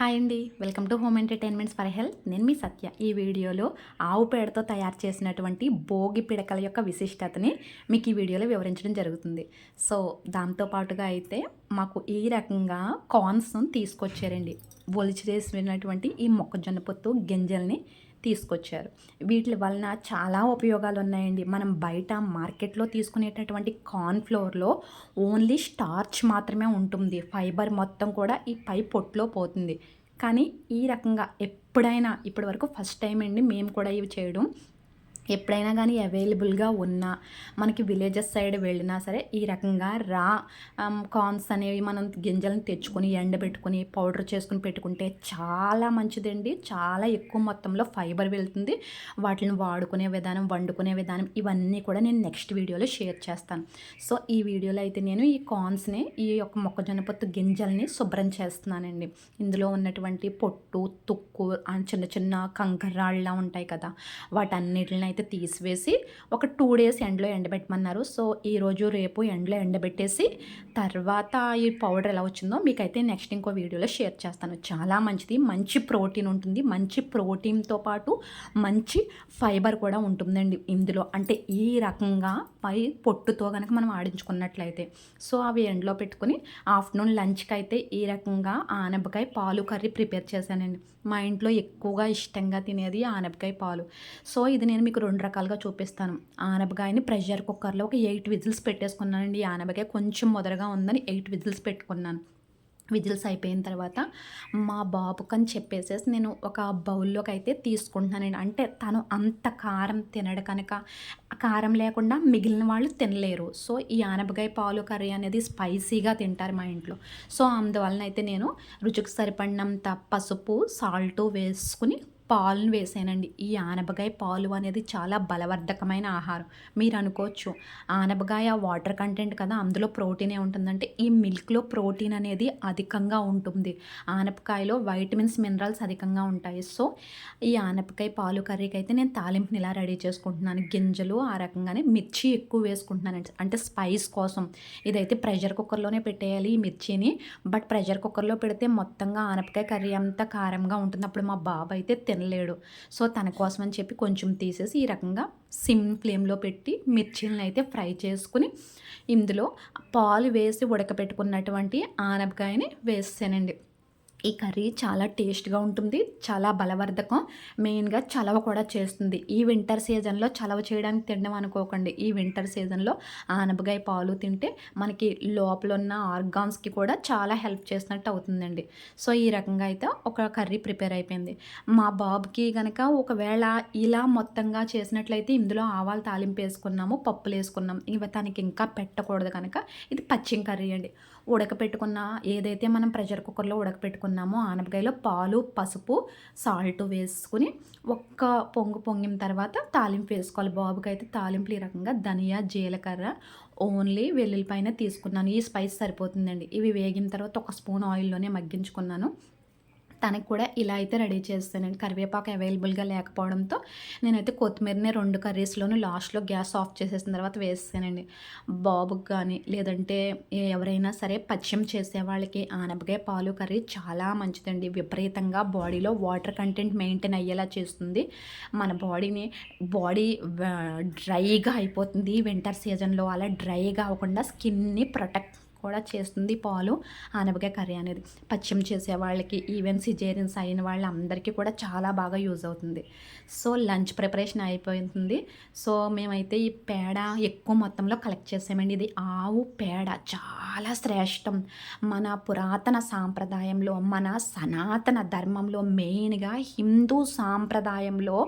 Hi అండి. Welcome to home entertainments for health. నేను మీ సత్య. ఈ వీడియోలో ఆవు పేడతో తయారు చేసినటువంటి భోగి పిడకల యొక్క విశిష్టతని మీకు ఈ వీడియోలో వివరించడం జరుగుతుంది. సో దాంతోపాటుగా అయితే మాకు ఈ రకంగా కార్న్స్ తీసుకొచ్చారండి. ఒలిచి చేసినటువంటి ఈ మొక్కజొన్న పొత్తు గింజల్ని తీసుకొచ్చారు. వీటి వలన చాలా ఉపయోగాలు ఉన్నాయండి మనం బయట మార్కెట్లో తీసుకునేటటువంటి కార్న్ఫ్లోర్లో ఓన్లీ స్టార్చ్ మాత్రమే ఉంటుంది. ఫైబర్ మొత్తం కూడా ఈ పై పొట్టులో పోతుంది. కానీ ఈ రకంగా ఎప్పుడైనా ఇప్పటి వరకు ఫస్ట్ టైం అండి మేము కూడా ఇవి చేయడం ఎప్పుడైనా కానీ అవైలబుల్గా ఉన్నా మనకి విలేజెస్ సైడ్ వెళ్ళినా సరే ఈ రకంగా రా కార్న్స్ అనేవి మనం గింజలను తెచ్చుకొని ఎండబెట్టుకొని పౌడర్ చేసుకుని పెట్టుకుంటే చాలా మంచిదండి. చాలా ఎక్కువ మొత్తంలో ఫైబర్ వెళ్తుంది. వాటిని వాడుకునే విధానం వండుకునే విధానం ఇవన్నీ కూడా నేను నెక్స్ట్ వీడియోలో షేర్ చేస్తాను. సో ఈ వీడియోలో అయితే నేను ఈ కార్న్స్ని ఈ యొక్క మొక్కజొన్న పొత్తు గింజల్ని శుభ్రం చేస్తున్నానండి. ఇందులో ఉన్నటువంటి పొట్టు తుక్కు చిన్న చిన్న కంకర్రాళ్ళ ఉంటాయి కదా వాటన్నిటిని అయితే అయితే తీసివేసి ఒక టూ డేస్ ఎండలో ఎండబెట్టమన్నారు. సో ఈరోజు రేపు ఎండలో ఎండబెట్టేసి తర్వాత ఈ పౌడర్ ఎలా వచ్చిందో మీకైతే నెక్స్ట్ ఇంకో వీడియోలో షేర్ చేస్తాను. చాలా మంచిది. మంచి ప్రోటీన్ ఉంటుంది. మంచి ప్రోటీన్తో పాటు మంచి ఫైబర్ కూడా ఉంటుందండి ఇందులో. అంటే ఈ రకంగా పై పొట్టుతో కనుక మనం ఆడించుకున్నట్లయితే. సో అవి ఎండలో పెట్టుకుని ఆఫ్టర్నూన్ లంచ్కి అయితే ఈ రకంగా ఆనపకాయ పాలు కర్రీ ప్రిపేర్ చేశానండి. మా ఇంట్లో ఎక్కువగా ఇష్టంగా తినేది ఆనపకాయ పాలు. సో ఇది నేను మీకు రెండు రకాలుగా చూపిస్తాను. ఆనపకాయని ప్రెషర్ కుక్కర్లో ఒక ఎయిట్ విజిల్స్ పెట్టేసుకున్నానండి. ఆనపకాయ కొంచెం మొదరగా ఉందని ఎయిట్ విజిల్స్ పెట్టుకున్నాను. విజిల్స్ అయిపోయిన తర్వాత మా బాబుకి అని చెప్పేసేసి నేను ఒక బౌల్లోకి అయితే తీసుకుంటున్నానండి. అంటే తను అంత కారం తినడు కనుక కారం లేకుండా మిగిలిన వాళ్ళు తినలేరు. సో ఈ ఆనపకాయ పాలు కర్రీ అనేది స్పైసీగా తింటారు మా ఇంట్లో. సో అందువలన అయితే నేను రుచికి సరిపడినంత పసుపు సాల్ట్ వేసుకుని పాలను వేసానండి. ఈ ఆనపకాయ పాలు అనేది చాలా బలవర్ధకమైన ఆహారం. మీరు అనుకోవచ్చు ఆనపకాయ వాటర్ కంటెంట్ కదా అందులో ప్రోటీనే ఉంటుందంటే ఈ మిల్క్లో ప్రోటీన్ అనేది అధికంగా ఉంటుంది. ఆనపకాయలో వైటమిన్స్ మినరల్స్ అధికంగా ఉంటాయి. సో ఈ ఆనపకాయ పాలు కర్రీకి అయితే నేను తాలింపుని ఇలా రెడీ చేసుకుంటున్నాను. గింజలు ఆ రకంగానే మిర్చి ఎక్కువ వేసుకుంటున్నాను అంటే స్పైస్ కోసం. ఇదైతే ప్రెషర్ కుక్కర్లోనే పెట్టేయాలి ఈ మిర్చిని. బట్ ప్రెషర్ కుక్కర్లో పెడితే మొత్తంగా ఆనపకాయ కర్రీ అంతా కారంగా ఉంటుంది అప్పుడు మా బాబు అయితే తిన తినలేడు. సో తన కోసం అని చెప్పి కొంచెం తీసేసి ఈ రకంగా సిమ్ ఫ్లేమ్లో పెట్టి మిర్చీలను అయితే ఫ్రై చేసుకుని ఇందులో పాలు వేసి ఉడకపెట్టుకున్నటువంటి ఆనపకాయని వేసానండి ఈ కర్రీ చాలా టేస్ట్గా ఉంటుంది చాలా బలవర్ధకం మెయిన్గా చలవ కూడా చేస్తుంది. ఈ వింటర్ సీజన్లో చలవ చేయడానికి తినడం అనుకోకండి. ఈ వింటర్ సీజన్లో ఆనపకాయ పాలు తింటే మనకి లోపల ఉన్న ఆర్గాన్స్కి కూడా చాలా హెల్ప్ చేసినట్టు అవుతుందండి. సో ఈ రకంగా అయితే ఒక కర్రీ ప్రిపేర్ అయిపోయింది. మా బాబుకి కనుక ఒకవేళ ఇలా మొత్తంగా చేసినట్లయితే ఇందులో ఆవాలు తాలింపు వేసుకున్నాము పప్పులు వేసుకున్నాము ఇవి తనకి ఇంకా పెట్టకూడదు కనుక ఇది పచ్చిం కర్రీ అండి. ఉడకపెట్టుకున్న ఏదైతే మనం ప్రెషర్ కుక్కర్లో ఉడకపెట్టుకున్నామో ఆనపకాయలో పాలు పసుపు సాల్ట్ వేసుకుని ఒక్క పొంగు పొంగిన తర్వాత తాలింపు వేసుకోవాలి. బాబుకి అయితే తాలింపులు ఈ రకంగా ధనియా జీలకర్ర ఓన్లీ వెల్లుల్లిపైన తీసుకున్నాను. ఈ స్పైస్ సరిపోతుందండి. ఇవి వేగిన తర్వాత ఒక స్పూన్ ఆయిల్లోనే మగ్గించుకున్నాను. తనకు కూడా ఇలా అయితే రెడీ చేస్తానండి. కరివేపాకు అవైలబుల్గా లేకపోవడంతో నేనైతే కొత్తిమీరని రెండు కర్రీస్లోనూ లాస్ట్లో గ్యాస్ ఆఫ్ చేసేసిన తర్వాత వేస్తానండి. బాబుకి కానీ లేదంటే ఎవరైనా సరే పచ్యం చేసే వాళ్ళకి ఆనపకాయ పాలు కర్రీ చాలా మంచిదండి. విపరీతంగా బాడీలో వాటర్ కంటెంట్ మెయింటైన్ అయ్యేలా చేస్తుంది. మన బాడీని బాడీ డ్రైగా అయిపోతుంది వింటర్ సీజన్లో. అలా డ్రైగా అవ్వకుండా స్కిన్ని ప్రొటెక్ట్ కూడా చేస్తుంది పాలు ఆనపకాయ కర్రీ అనేది. పచ్చిం చేసే వాళ్ళకి ఈవెన్ సిజేరియన్స్ అయిన వాళ్ళందరికీ కూడా చాలా బాగా యూజ్ అవుతుంది. సో లంచ్ ప్రిపరేషన్ అయిపోతుంది సో మేమైతే ఈ పేడ ఎక్కువ మొత్తంలో కలెక్ట్ చేసామండి. ఇది ఆవు పేడ. చాలా శ్రేష్టం. మన పురాతన సాంప్రదాయంలో మన సనాతన ధర్మంలో మెయిన్గా హిందూ సాంప్రదాయంలో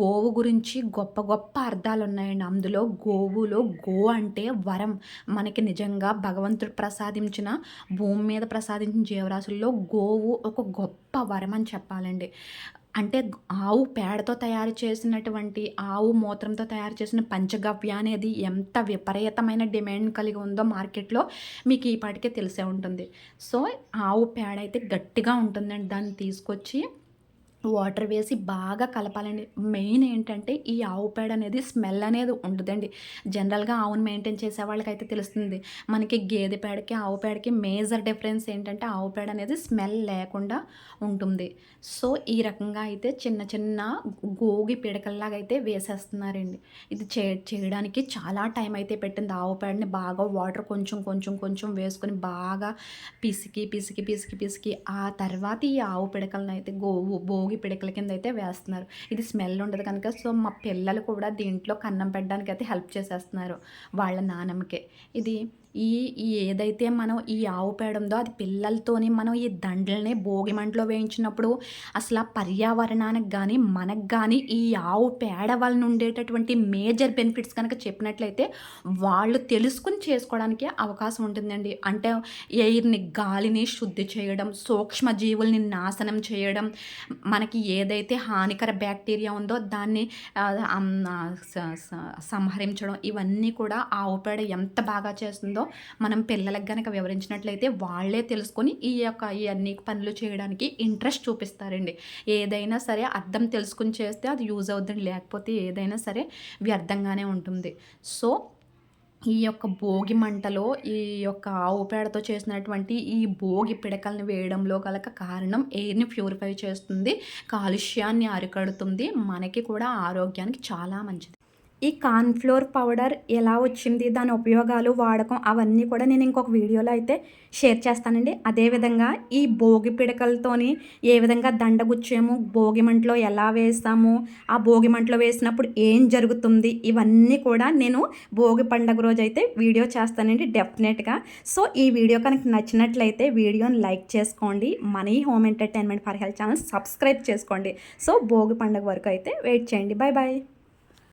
గోవు గురించి గొప్ప గొప్ప అర్థాలు ఉన్నాయండి అందులో గోవులో గో అంటే వరం. మనకి నిజంగా భగవంతు భగవంతుడు ప్రసాదించిన భూమి మీద ప్రసాదించిన జీవరాశుల్లో గోవు ఒక గొప్ప వరం అని చెప్పాలండి. అంటే ఆవు పేడతో తయారు చేసినటువంటి ఆవు మూత్రంతో తయారు చేసిన పంచగవ్య అనేది ఎంత విపరీతమైన డిమాండ్ కలిగి ఉందో మార్కెట్లో మీకు ఈ పాటికే తెలిసే ఉంటుంది. సో ఆవు పేడ అయితే గట్టిగా ఉంటుందండి. దాన్ని తీసుకొచ్చి వాటర్ వేసి బాగా కలపాలండి. మెయిన్ ఏంటంటే ఈ ఆవు పేడ అనేది స్మెల్ అనేది ఉండదండి. జనరల్గా ఆవును మెయింటైన్ చేసే వాళ్ళకైతే తెలుస్తుంది. మనకి గేదె పేడకి ఆవు పేడకి మేజర్ డిఫరెన్స్ ఏంటంటే ఆవు పేడ అనేది స్మెల్ లేకుండా ఉంటుంది. సో ఈ రకంగా అయితే చిన్న చిన్న గోగి పిడకల్లాగా అయితే వేసేస్తున్నారండి. ఇది చే చేయడానికి చాలా టైం అయితే పెట్టింది. ఆవు పేడని బాగా వాటర్ కొంచెం కొంచెం కొంచెం వేసుకొని బాగా పిసికి పిసికి పిసికి పిసికి ఆ తర్వాత ఈ ఆవు పిడకలను అయితే గోవు భోగి పిడకల కింద అయితే వేస్తున్నారు. ఇది స్మెల్ ఉండదు కనుక సో మా పిల్లలు కూడా దీంట్లో కన్నం పెట్టడానికి అయితే హెల్ప్ చేసేస్తున్నారు వాళ్ళ నానమ్మకే. ఇది ఈ ఏదైతే మనం ఈ ఆవు పేడ ఉందో అది పిల్లలతోని మనం ఈ దండల్ని భోగి మంటలో వేయించినప్పుడు అసలు ఆ పర్యావరణానికి కానీ మనకు కానీ ఈ ఆవు పేడ వలన ఉండేటటువంటి మేజర్ బెనిఫిట్స్ కనుక చెప్పినట్లయితే వాళ్ళు తెలుసుకుని చేసుకోవడానికి అవకాశం ఉంటుందండి. అంటే ఎయిర్ని గాలిని శుద్ధి చేయడం సూక్ష్మ జీవుల్ని నాశనం చేయడం మనకి ఏదైతే హానికర బ్యాక్టీరియా ఉందో దాన్ని సంహరించడం ఇవన్నీ కూడా ఆవు పేడ ఎంత బాగా చేస్తుందో మనం పిల్లలకు కనుక వివరించినట్లయితే వాళ్ళే తెలుసుకొని ఈ యొక్క ఈ అన్ని పనులు చేయడానికి ఇంట్రెస్ట్ చూపిస్తారండి. ఏదైనా సరే అర్థం తెలుసుకుని చేస్తే అది యూజ్ అవుతుంది లేకపోతే ఏదైనా సరే వ్యర్థంగానే ఉంటుంది. సో ఈ యొక్క భోగి మంటలో ఈ యొక్క ఆవు పేడతో చేసినటువంటి ఈ భోగి పిడకల్ని వేయడంలో గల కారణం ఎయిర్ని ప్యూరిఫై చేస్తుంది కాలుష్యాన్ని అరికడుతుంది మనకి కూడా ఆరోగ్యానికి చాలా మంచిది. ఈ కార్న్ఫ్లోర్ పౌడర్ ఎలా వచ్చింది దాని ఉపయోగాలు వాడకం అవన్నీ కూడా నేను ఇంకొక వీడియోలో అయితే షేర్ చేస్తానండి. అదేవిధంగా ఈ భోగి పిడకలతోని ఏ విధంగా దండగుచ్చాము భోగి మంటలో ఎలా వేస్తాము ఆ భోగి మంటలో వేసినప్పుడు ఏం జరుగుతుంది ఇవన్నీ కూడా నేను భోగి పండగ రోజు అయితే వీడియో చేస్తానండి డెఫినెట్గా. సో ఈ వీడియో కనుక నచ్చినట్లయితే వీడియోని లైక్ చేసుకోండి money home entertainment for health channel subscribe చేసుకోండి. సో భోగి పండగ వరకు అయితే వెయిట్ చేయండి. Bye bye